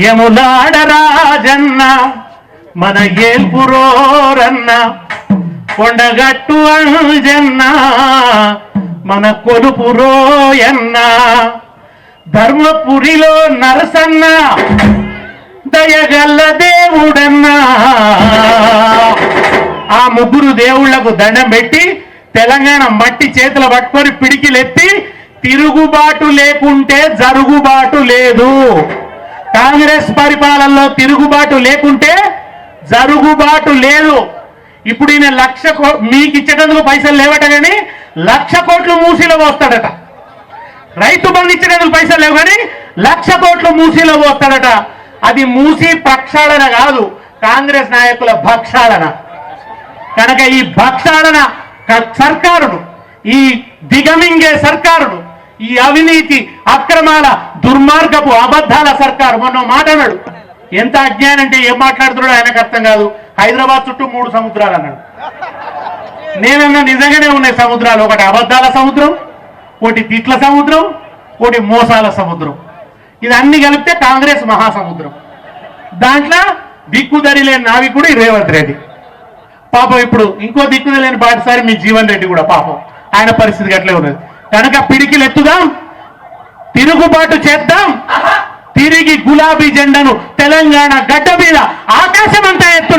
యములాడ రాజన్న మన ఏల్పురోరన్న కొండగట్టు అంజన్న మన కొలుపురోయన్న ధర్మపురిలో నరసన్న దయగల్ల దేవుడన్నా. ఆ ముగ్గురు దేవుళ్ళకు దండం పెట్టి తెలంగాణ మట్టి చేతులు పట్టుకొని పిడికిలెత్తి తిరుగుబాటు లేకుంటే జరుగుబాటు లేదు. కాంగ్రెస్ పరిపాలనలో తిరుగుబాటు లేకుంటే జరుగుబాటు లేదు. ఇప్పుడు ఈయన లక్ష మీకు ఇచ్చేటందుకు పైసలు లేవట కానీ లక్ష కోట్లు మూసిలో పోస్తాడట. రైతు బంధు ఇచ్చేటందుకు పైసలు లేవు కానీ లక్ష కోట్లు మూసీలో పోస్తాడట. అది మూసి ప్రక్షాళన కాదు కాంగ్రెస్ నాయకుల భక్షాళన. కనుక ఈ భక్షాళన సర్కారును ఈ దిగమింగే సర్కారును ఈ అవినీతి అక్రమాల దుర్మార్గపు అబద్ధాల సర్కారు. మొన్న మాట అన్నాడు. ఎంత అజ్ఞానం అంటే ఏం మాట్లాడుతున్నాడో ఆయనకు అర్థం కాదు. హైదరాబాద్ చుట్టూ మూడు సముద్రాలు అన్నాడు. నేనన్నా నిజంగానే ఉన్నాయి సముద్రాలు. ఒకటి అబద్ధాల సముద్రం ఒకటి తిట్ల సముద్రం ఒకటి మోసాల సముద్రం. ఇది అన్ని కలిపితే కాంగ్రెస్ మహాసముద్రం. దాంట్లో దిక్కుదరి లేని నావికుడు రేవంత్ రెడ్డి. పాపం ఇప్పుడు ఇంకో దిక్కున లేని పాటిసారి మీ జీవన్ రెడ్డి కూడా పాపం. ఆయన పరిస్థితి అట్లే ఉన్నది. కనుక పిడికిలు ఎత్తుదాం తిరుగుబాటు చేద్దాం. తిరిగి గులాబీ జెండను తెలంగాణ గడ్డ మీద ఆకాశమంతా ఎత్తు